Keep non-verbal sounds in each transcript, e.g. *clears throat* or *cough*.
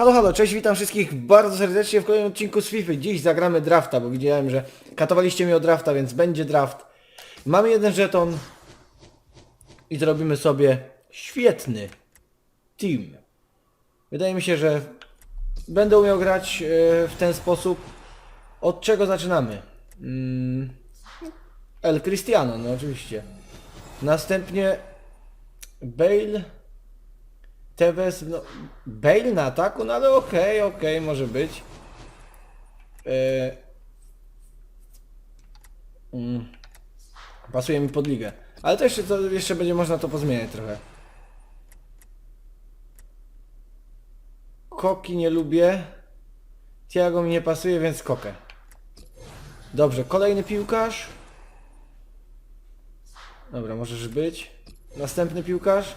Halo, halo, cześć, witam wszystkich bardzo serdecznie w kolejnym odcinku z FIFA. Dziś zagramy drafta, bo widziałem, że katowaliście mnie o drafta, więc będzie draft. Mamy jeden żeton i zrobimy sobie świetny team. Wydaje mi się, że będę umiał grać e, w ten sposób. Od czego zaczynamy? Mm, El Cristiano, no oczywiście. Następnie Bale. Tevez, no, Bale na ataku, no ale okej, okej, może być. Mm, pasuje mi pod ligę. Ale to jeszcze, to jeszcze będzie można to pozmieniać trochę. Koki nie lubię. Tiago mi nie pasuje, więc kokę. Dobrze, kolejny piłkarz. Dobra, możesz być. Następny piłkarz.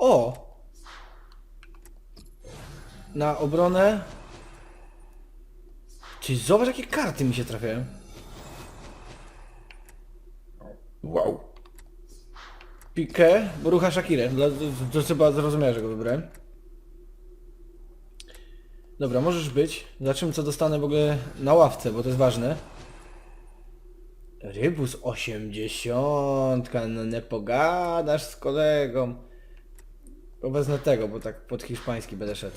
O! Na obronę. Czyli zobacz jakie karty mi się trafiają. Wow. Pikę, bo rucha Shakirę. To chyba zrozumiałe, że go wybrałem. Dobra, możesz być. Zobaczymy co dostanę w ogóle na ławce, bo to jest ważne. Rybus 80, no nie pogadasz z kolegą. To Wezmę tego, bo tak pod hiszpański będę szedł.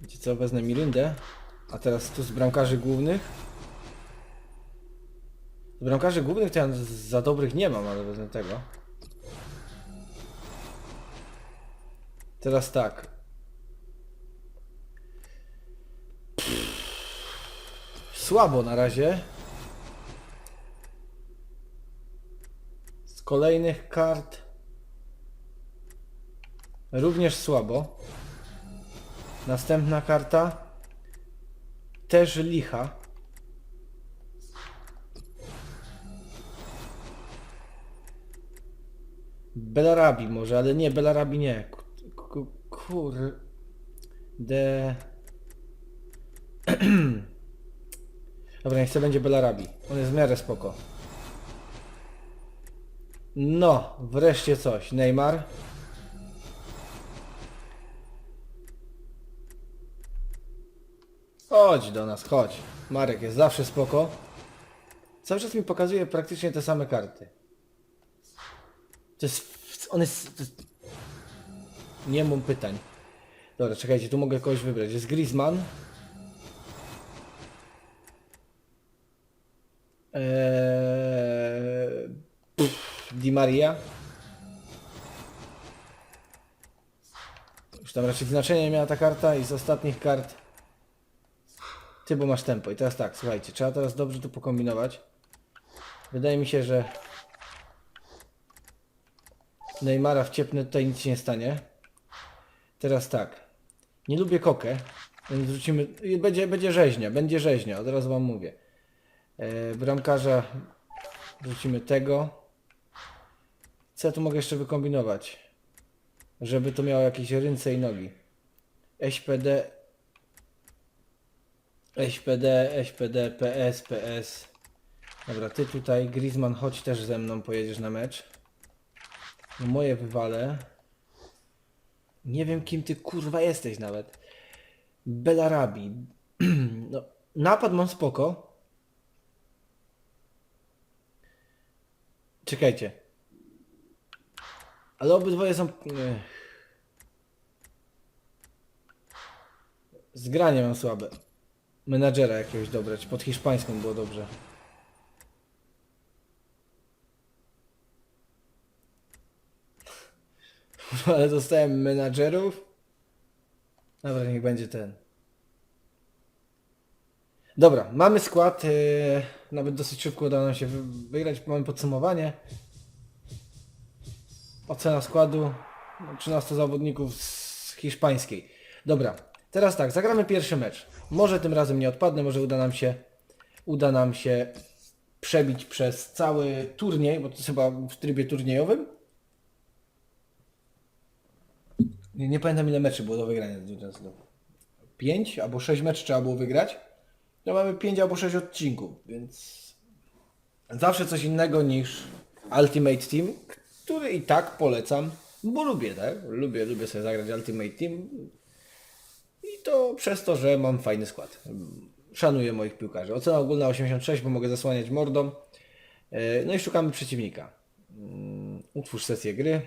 Wiecie co, wezmę Mirindę. A teraz tu z bramkarzy głównych. Z bramkarzy głównych to ja za dobrych nie mam, ale wezmę tego. Teraz tak. Słabo na razie. Kolejnych kart również słabo. Następna karta też licha. Belarabi może, ale nie, Belarabi nie. Kur... De... *clears throat* Dobra, niech to będzie Belarabi. On jest w miarę spoko. No, wreszcie coś. Neymar. Chodź do nas, chodź. Marek jest zawsze spoko. Cały czas mi pokazuje praktycznie te same karty. To jest... On jest... To jest... Nie mam pytań. Dobra, czekajcie, tu mogę kogoś wybrać. Jest Griezmann. Eee... Di Maria. Już tam raczej znaczenia nie miała ta karta i z ostatnich kart ty, bo masz tempo. I teraz tak, słuchajcie, trzeba teraz dobrze to pokombinować. Wydaje mi się, że Neymara wciepnę, tutaj nic się nie stanie. Teraz tak. Nie lubię kokę, więc wrzucimy... i Będzie, będzie rzeźnia, będzie rzeźnia, od razu wam mówię. E, bramkarza wrzucimy tego. Co ja tu mogę jeszcze wykombinować? Żeby to miało jakieś ręce i nogi. SPD SPD, SPD, PS, PS. Dobra, ty tutaj, Griezmann, chodź też ze mną, pojedziesz na mecz. No moje wywale. Nie wiem kim ty kurwa jesteś nawet. Belarabi. *clears throat* no, napad mam spoko. Czekajcie. Ale obydwoje są... Ech. Zgranie mam słabe. Menadżera jakiegoś dobrać. Pod hiszpańską było dobrze. *laughs* Ale dostałem menadżerów. Dobra, niech będzie ten. Dobra, mamy skład. Yy, nawet dosyć szybko udało nam się wy- wygrać. Mamy podsumowanie. Ocena składu. 13 zawodników z hiszpańskiej. Dobra, teraz tak, zagramy pierwszy mecz. Może tym razem nie odpadnę, może uda nam się uda nam się przebić przez cały turniej, bo to jest chyba w trybie turniejowym. Nie, nie pamiętam ile meczy było do wygrania. 5 albo 6 meczów trzeba było wygrać. No mamy 5 albo 6 odcinków, więc zawsze coś innego niż Ultimate Team, który i tak polecam, bo lubię, tak? Lubię, lubię sobie zagrać Ultimate Team. I to przez to, że mam fajny skład. Szanuję moich piłkarzy. Ocena ogólna 86, bo mogę zasłaniać mordą. E, No i szukamy przeciwnika. Mm, Utwórz sesję gry.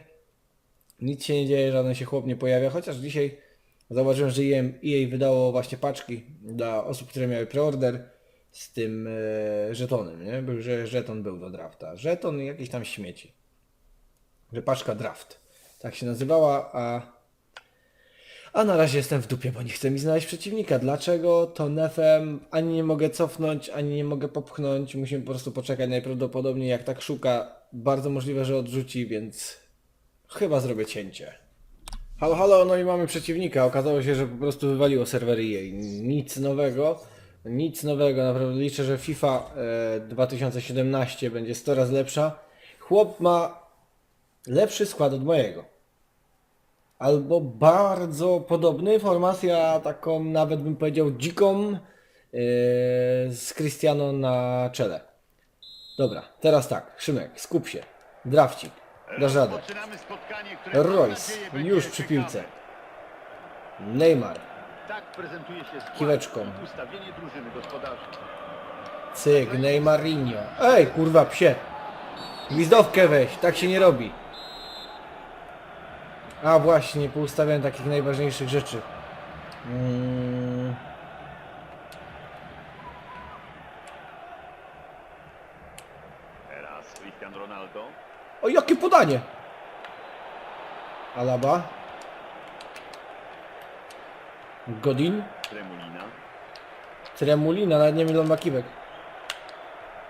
Nic się nie dzieje, żaden się chłop nie pojawia, chociaż dzisiaj zauważyłem, że EA, EA wydało właśnie paczki dla osób, które miały preorder z tym e, żetonem, nie? Był, że żeton był do drafta. Żeton i jakieś tam śmieci. Że paczka draft. Tak się nazywała, a a na razie jestem w dupie, bo nie chcę mi znaleźć przeciwnika. Dlaczego? To nefem ani nie mogę cofnąć, ani nie mogę popchnąć. Musimy po prostu poczekać. Najprawdopodobniej jak tak szuka, bardzo możliwe, że odrzuci, więc chyba zrobię cięcie. Halo, halo, no i mamy przeciwnika. Okazało się, że po prostu wywaliło serwery jej. Nic nowego. Nic nowego. Naprawdę liczę, że FIFA e, 2017 będzie 100 razy lepsza. Chłop ma lepszy skład od mojego albo bardzo podobny, formacja taką nawet bym powiedział dziką yy, z Cristiano na czele. Dobra, teraz tak, Szymek, skup się, drafcik, dasz radę. Royce, już przy piłce. Neymar, Tak prezentuje się skład Kiweczką. cyk, Neymarinho. Ej, kurwa, psie. Gwizdowkę weź, tak się nie robi. A właśnie, nie poustawiałem takich najważniejszych rzeczy. Mm. Teraz Cristiano Ronaldo. O, jakie podanie! Alaba. Godin. Tremulina. Tremulina, nawet nie wiem ile ma kiwek.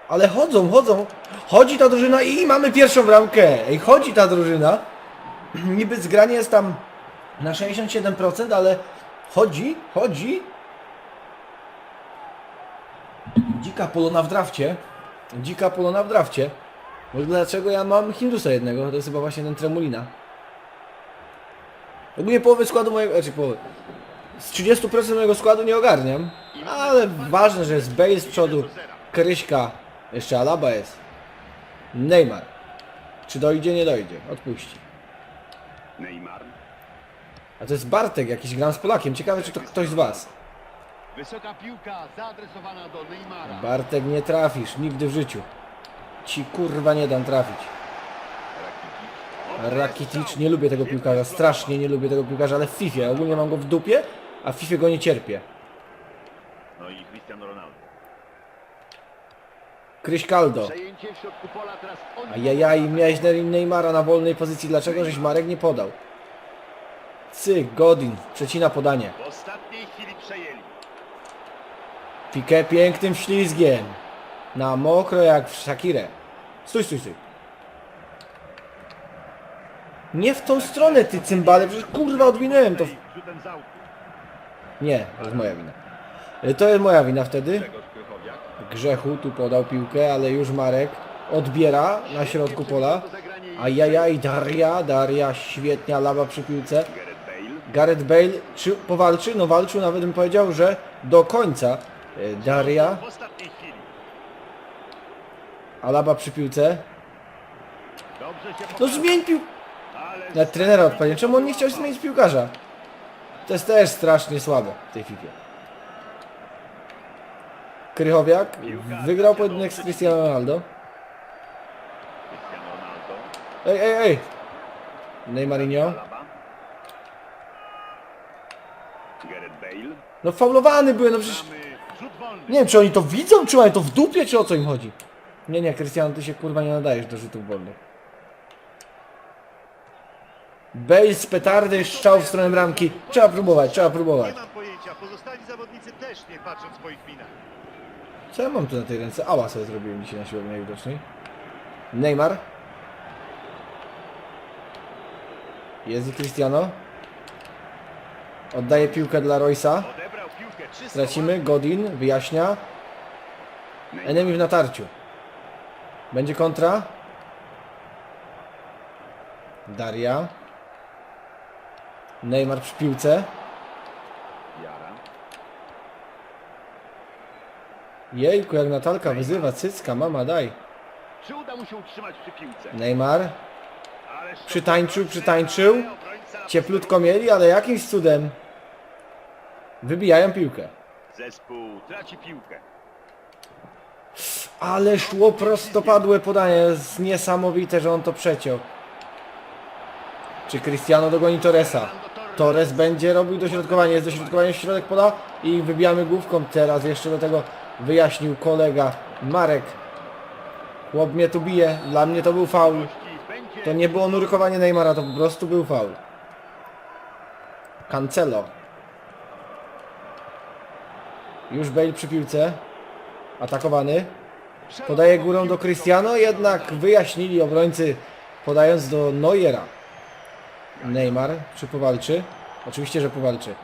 Ale chodzą, chodzą. Chodzi ta drużyna i mamy pierwszą bramkę. Ej, chodzi ta drużyna. Niby zgranie jest tam na 67%, ale chodzi, chodzi. Dzika polona w drafcie. Dzika polona w drafcie. Bo dlaczego ja mam Hindusa jednego? To jest chyba właśnie ten Tremulina. Ogólnie połowy składu mojego, znaczy połowy. Z 30% mojego składu nie ogarniam. Ale ważne, że jest Bale z przodu, Kryśka, jeszcze Alaba jest. Neymar. Czy dojdzie? Nie dojdzie. Odpuści. Neymar. A to jest Bartek, jakiś gram z Polakiem. Ciekawe, czy to ktoś z Was. Wysoka piłka zaadresowana do Neymara. Bartek, nie trafisz. Nigdy w życiu. Ci kurwa nie dam trafić. Rakitic. Nie lubię tego piłkarza. Strasznie nie lubię tego piłkarza, ale w FIFA. Ogólnie mam go w dupie, a w FIFA go nie cierpię. No i Cristiano Ronaldo. Kryś Caldo. Przejęcie w środku pola teraz oni. Ajajaj, miałeś Neymara na wolnej pozycji. Dlaczego żeś Marek nie podał? Cyk, Godin. Przecina podanie. Pikę pięknym ślizgiem. Na mokro jak w Shakirę. Stój, stój, stój. Nie w tą stronę, ty cymbale. Przecież kurwa odwinąłem to. w-. Nie, to jest moja wina. To jest moja wina wtedy. Grzechu tu podał piłkę, ale już Marek odbiera na środku pola. Ajajaj, Daria, Daria, świetnia, lawa przy piłce. Gareth Bale. Czy powalczy? No walczył, nawet bym powiedział, że do końca. Y, Daria. Alaba przy piłce. No zmień pił... Ale Na trenera odpaliłem. Czemu on nie chciał zmienić piłkarza? To jest też strasznie słabe w tej FIFA. Krychowiak wygrał pojedynek z Cristiano Ronaldo. Cristiano. Ej, ej, ej! Neymarinho. No faulowany były, no przecież... Nie wiem, czy oni to widzą, czy mają to w dupie, czy o co im chodzi? Nie, nie, Krystiano, ty się kurwa nie nadajesz do rzutów wolnych. Bale z petardy, strzał w stronę bramki. Trzeba próbować, trzeba próbować. Nie mam pojęcia, pozostali zawodnicy też nie patrzą w swoich minach. Co ja mam tu na tej ręce? Ała sobie zrobiłem dzisiaj na siłowni najwidoczniej. Neymar. Jest i Cristiano. Oddaje piłkę dla Roysa. Tracimy. Godin wyjaśnia. Enemy w natarciu. Będzie kontra. Daria. Neymar przy piłce. Jara. Jejku, jak Natalka wyzywa. Cycka, mama daj. Czy uda mu się utrzymać przy piłce? Neymar. Przytańczył, przytańczył. Cieplutko mieli, ale jakimś cudem wybijają piłkę. Zespół traci piłkę. Ale szło prostopadłe podanie. Jest niesamowite, że on to przeciął. Czy Cristiano dogoni Torresa? Torres będzie robił dośrodkowanie. Jest dośrodkowanie w środek pola i wybijamy główką. Teraz jeszcze do tego wyjaśnił kolega Marek. Chłop mnie tu bije. Dla mnie to był faul. To nie było nurkowanie Neymara, to po prostu był faul. Cancelo. Już Bale przy piłce. Atakowany. Podaje górą do Cristiano, jednak wyjaśnili obrońcy podając do Neuera. Neymar, czy powalczy? Oczywiście, że powalczy.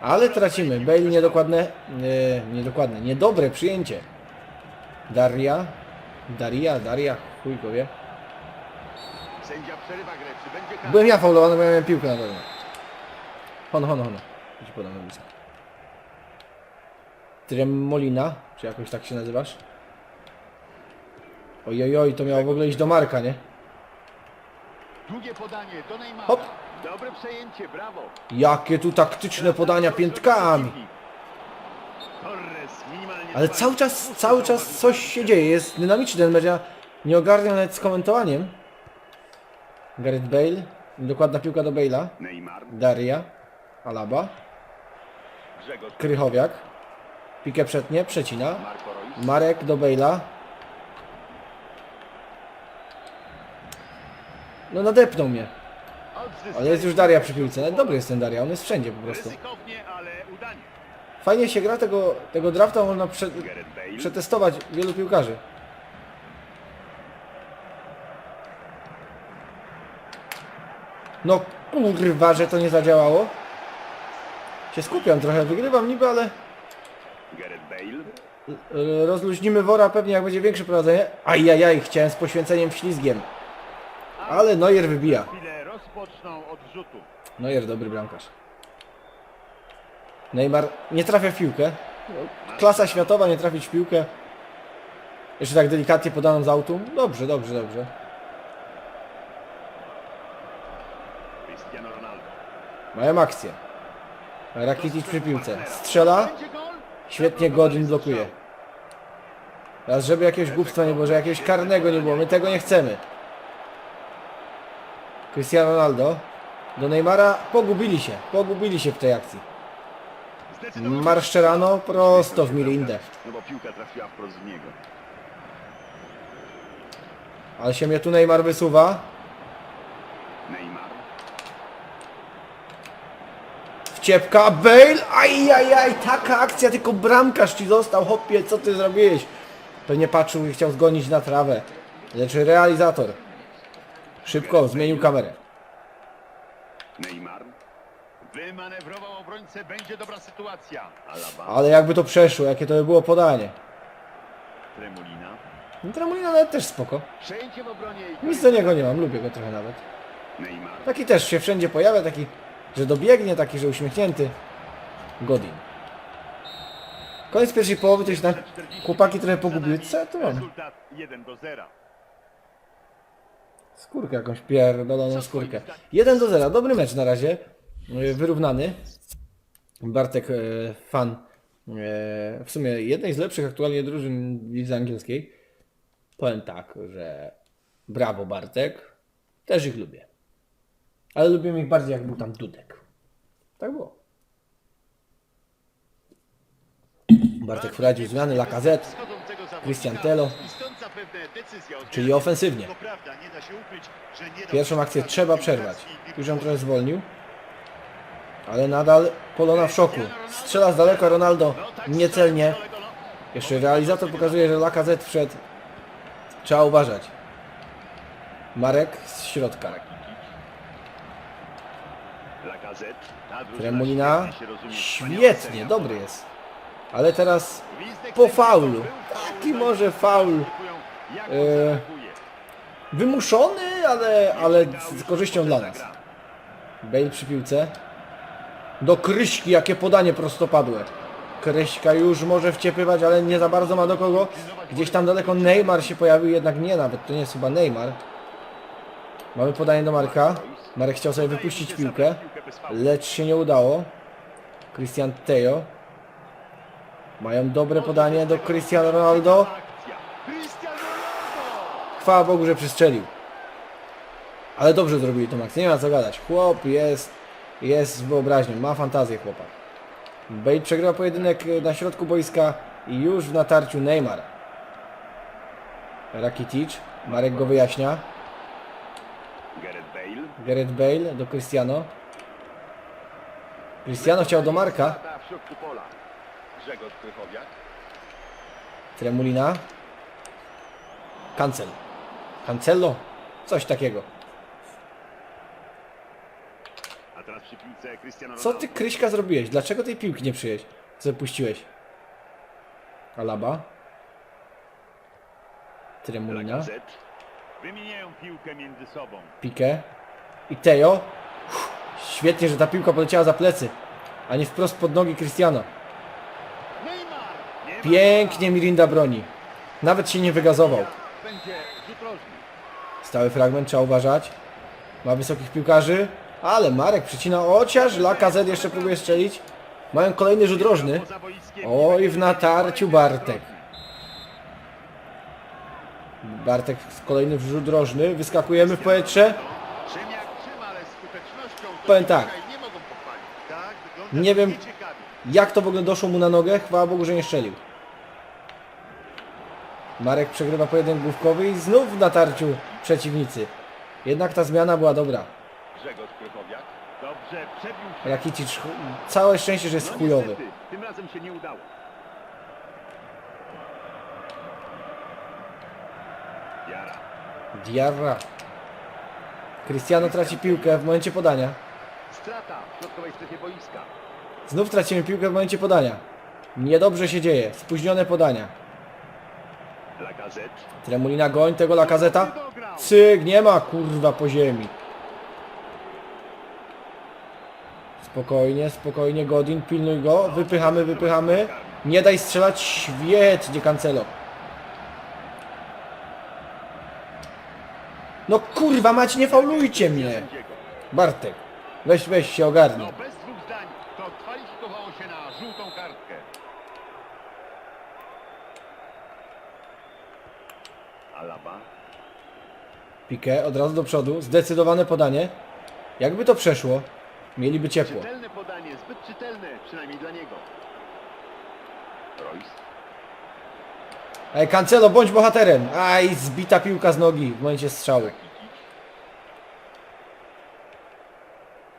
Ale tracimy. Bale niedokładne, nie, niedokładne, niedobre przyjęcie. Daria. Daria, Daria, chuj go wie. Sędzia przerywa grę. Czy będzie kara? Byłem ja faulowany, bo ja miałem piłkę na dole. Hono, hono, hono. Ja Ci podam na. Tremolina, czy jakoś tak się nazywasz? Ojojoj, to miało w ogóle iść do Marka, nie? Długie podanie do Neymara. Hop. Dobre przejęcie, brawo. Jakie tu taktyczne podania piętkami. Torres minimalnie Ale cały czas, cały czas coś się dzieje, jest dynamiczny ten mecz. Ja nie ogarniam nawet z komentowaniem. Gareth Bale, dokładna piłka do Bale'a. Neymar, Daria, Alaba, Grzegorz, Krychowiak. Pikę przetnie, przecina. Marco Reus. Marek do Bale'a. No nadepnął mnie. Ale jest już Daria przy piłce. Nawet dobry jest ten Daria, on jest wszędzie po prostu. Ryzykownie, ale udanie. Fajnie się gra tego, tego drafta, można prze, Gareth Bale. przetestować wielu piłkarzy. No kurwa, że to nie zadziałało. Się skupiam trochę, wygrywam niby, ale Gareth Bale. y, rozluźnimy wora pewnie jak będzie większe prowadzenie. Ajajaj, chciałem z poświęceniem ślizgiem. Ale Neuer wybija. Rozpoczną od rzutu. Neuer dobry bramkarz. Neymar nie trafia w piłkę. Klasa światowa nie trafić w piłkę. Jeszcze tak delikatnie podaną z autu. Dobrze, dobrze, dobrze. Mają akcję. Rakitic przy piłce. Strzela. Świetnie Godin blokuje. Teraz żeby jakiegoś głupstwa nie było, że jakiegoś karnego nie było. My tego nie chcemy. Cristiano Ronaldo. Do Neymara pogubili się. Pogubili się w tej akcji. Marszczerano prosto w Mirindę. No bo piłka trafiła wprost w niego. Ale się mnie tu Neymar wysuwa. Neymar. Wciepka, Bale, ajajaj, taka akcja, tylko bramkarz ci został, hopie, co ty zrobiłeś? Pewnie patrzył i chciał zgonić na trawę. Lecz realizator szybko zmienił kamerę. Neymar. Wymanewrował obrońcę. Będzie dobra sytuacja. Alaba. Ale jakby to przeszło, jakie to by było podanie. Tremolina. No Tramolina nawet też spoko. Przejęcie w obronie. i Nic do niego nie mam, lubię go trochę nawet. Neymar. Taki też się wszędzie pojawia, taki, że dobiegnie, taki, że uśmiechnięty. Godin. Koniec pierwszej połowy, to się tam chłopaki trochę pogubiły. Co ja tu mam? Rezultat 1 do 0. Skórkę jakąś pierdoloną skórkę. 1 do 0. Dobry mecz na razie. E, Wyrównany. Bartek e, fan e, w sumie jednej z lepszych aktualnie drużyn lidze angielskiej. Powiem tak, że brawo Bartek. Też ich lubię. Ale lubię ich bardziej jak był tam Dudek. Tak było. Bartek wprowadził zmiany, Lacazette, Schodzącego zawodnika Czyli ofensywnie. Pierwszą akcję trzeba przerwać. Już ją trochę zwolnił. Ale nadal Polona w szoku. Strzela z daleka Ronaldo. Niecelnie. kolego, no. Jeszcze realizator pokazuje, że Lacazette wszedł. Trzeba uważać. Marek z środka. Tremolina. świetnie dobry jest. Ale teraz po faulu. Taki no może faul. E. Wymuszony, ale, ale z korzyścią dla nas. Bale przy piłce. Do Kryśki, jakie podanie prostopadłe. Kryśka już może wciepywać, ale nie za bardzo ma do kogo. Gdzieś tam daleko Neymar się pojawił, jednak nie nawet, to nie jest chyba Neymar. Mamy podanie do Marka. Marek chciał sobie wypuścić piłkę, lecz się nie udało. Christian Teo. Mają dobre podanie do Cristiano Ronaldo. Chwała Bogu, że przystrzelił. Ale dobrze zrobili to Max, nie ma co gadać. Chłop jest, jest z wyobraźnią, ma fantazję chłopak. Bale przegrywa pojedynek e, na środku boiska i już w natarciu Neymar. Rakitic, Marek go wyjaśnia. Gareth Bale. Do Cristiano. Cristiano chciał do Marka. Tremulina. Cancel. Cancello? Coś takiego. Co ty Kryśka zrobiłeś? Dlaczego tej piłki nie przyjąłeś? Co puściłeś? Alaba. Tremulina. Lacazette. Wymieniają piłkę między sobą. Pique. I Teo. Uff, Świetnie, że ta piłka poleciała za plecy, a nie wprost pod nogi Cristiano. Pięknie Mirinda broni. Nawet się nie wygazował. Rzut. Stały fragment, trzeba uważać. Ma wysokich piłkarzy, ale Marek przycina ociaż. Lacazette jeszcze próbuje strzelić. Mają kolejny rzut rożny. Oj, w natarciu Bartek. Bartek kolejny wrzut rożny. Wyskakujemy w powietrze. Powiem tak. nie wiem. Jak to w ogóle doszło mu na nogę? Chwała Bogu, że nie strzelił. Marek przegrywa pojedynek główkowy i znów w natarciu przeciwnicy. Jednak ta zmiana była dobra. Grzegorz Krychowiak. Dobrze, przebił się. Rakitic, chu- całe szczęście, że jest No chujowy. niestety, tym razem się nie udało. Jara. Diarra. Cristiano traci piłkę w momencie podania. Strata w środkowej strefie boiska. Znów tracimy piłkę w momencie podania. Niedobrze się dzieje. Spóźnione podania. Lacazette. Tremulina goń tego lakazeta. Cyk, nie ma kurwa po ziemi. Spokojnie, spokojnie, Godin, pilnuj go. Wypychamy, wypychamy. Nie daj strzelać. Świetnie, Cancelo. No kurwa mać, nie faulujcie mnie. Bartek, weź, weź się ogarnij. No bez dwóch zdań. To kwalifikowało się na żółtą kartkę. Alaba. Piqué od razu do przodu, zdecydowane podanie. Jakby to przeszło, mieliby ciepło. Czytelne podanie, zbyt czytelne, przynajmniej dla niego. Royce. Ej, Cancelo, bądź bohaterem. Aj, zbita piłka z nogi w momencie strzału.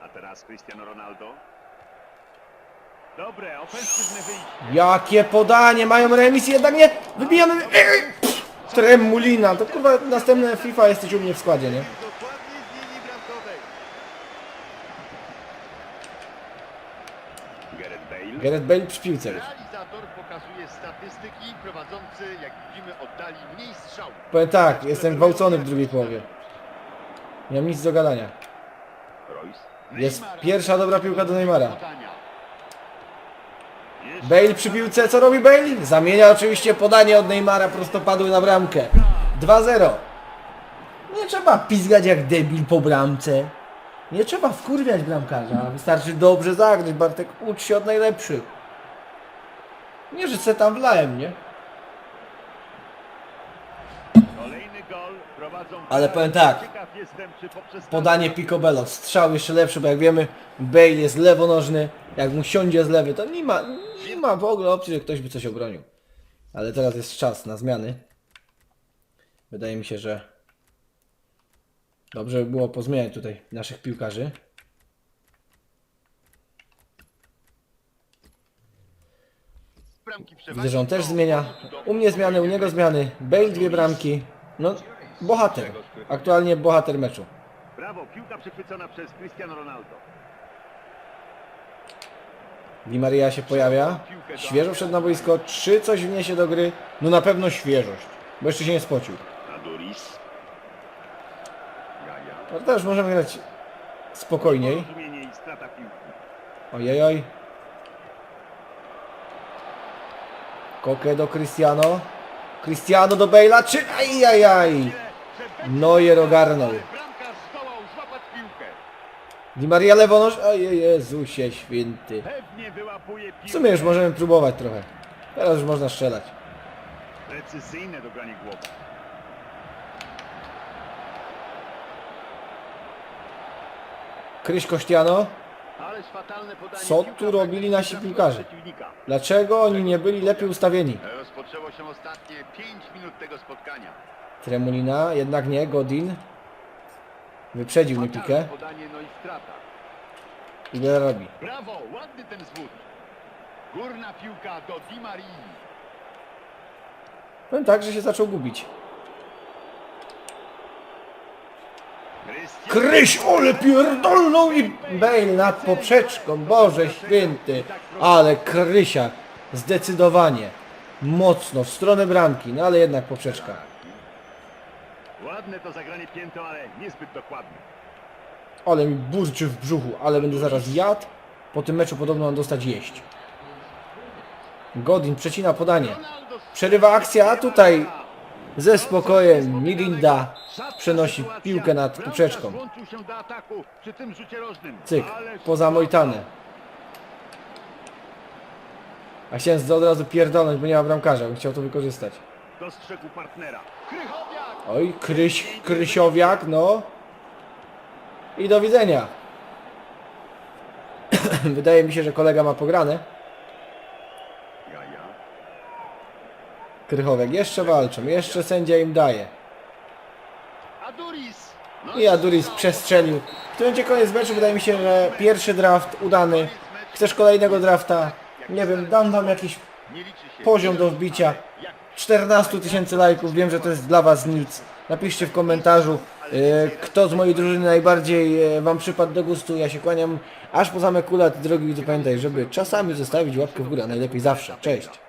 A teraz Cristiano Ronaldo. Dobre, ofensywne wyjście. Jakie podanie, mają remis, jednak nie. Wybijamy. Ej, pff, Tremulina, to kurwa następne FIFA jesteś u mnie w składzie, nie? Dokładnie z linii bramkowej. Gareth Bale. Gareth Bale przy piłce już. Realizator pokazuje statystyki prowadzący, jak widzimy, oddali mniej strzałów. Powiem tak, jestem gwałcony w drugiej połowie. Nie mam nic do gadania. Royce. Jest pierwsza dobra piłka do Neymara. Bale przy piłce, co robi Bale? Zamienia oczywiście podanie od Neymara prostopadłe na bramkę. 2-0. Nie trzeba pizgać jak debil po bramce. Nie trzeba wkurwiać bramkarza. Wystarczy dobrze zagrać. Bartek, ucz się od najlepszych. Nie, że se tam wlałem, nie? Ale powiem tak. Podanie Picobello. Strzał jeszcze lepszy, bo jak wiemy, Bale jest lewonożny. Jak mu siądzie z lewy, to nie ma, nie ma w ogóle opcji, że ktoś by coś obronił. Ale teraz jest czas na zmiany. Wydaje mi się, że dobrze by było pozmieniać tutaj naszych piłkarzy. Widzę, że on też zmienia. U mnie zmiany, u niego zmiany. Bale dwie bramki. No, bohater. Aktualnie bohater meczu. Brawo, piłka przechwycona przez Cristiano Ronaldo. Di Maria się pojawia. Świeżo wszedł na boisko. Czy coś wniesie do gry? No na pewno świeżość. Bo jeszcze się nie spocił. No też możemy grać spokojniej. Porozumienie i strata piłki. Ojej, oj. Kokę do Cristiano. Cristiano do Bale'a, czy... Ajajaj! Neuer ogarnął. Di Maria lewonoż... Ojej, Jezusie święty. W sumie już możemy próbować trochę. Teraz już można strzelać. Precyzyjne dogranie głowy. Kryś Kościano. Co tu robili nasi piłkarze? Dlaczego oni nie byli lepiej ustawieni? Rozpoczęło się ostatnie 5 minut tego spotkania. Tremulina, jednak nie, Godin. Wyprzedził Nypikę. podanie, no i ile robi? Brawo, ładny ten zwód. Górna piłka do Di Marii. Powiem tak, że się zaczął gubić. Kryś, ole pierdolną i Bale nad poprzeczką, Boże święty. Ale Krysia, zdecydowanie, mocno, w stronę bramki, no ale jednak poprzeczka. Ładne to zagranie piętą, ale niezbyt dokładne. Ale mi burczy w brzuchu, ale będę zaraz jadł. Po tym meczu podobno mam dostać jeść. Godin przecina podanie. Przerywa akcja, a tutaj ze spokojem Milinda przenosi piłkę nad poprzeczką. Cyk, poza Mojtane. A chciałem od razu pierdolnąć, bo nie ma bramkarza, bym chciał to wykorzystać. Dostrzegł partnera. Krychowiak. Oj, Kryś, Krysiowiak, no. I do widzenia. *clears throat* Wydaje mi się, że kolega ma pograne. Jaja. Krychowiak, jeszcze walczą, jeszcze sędzia im daje. Aduris. No I Aduris przestrzelił. W tym momencie koniec meczu, wydaje mi się, że pierwszy draft udany. Chcesz kolejnego drafta? Nie wiem, dam wam jakiś poziom do wbicia. 14 tysięcy lajków, wiem, że to jest dla was nic. Napiszcie w komentarzu, e, kto z mojej drużyny najbardziej e, wam przypadł do gustu. Ja się kłaniam aż po zamek kulat. Drogi widzu, pamiętaj, żeby czasami zostawić łapkę w górę, a najlepiej zawsze. Cześć!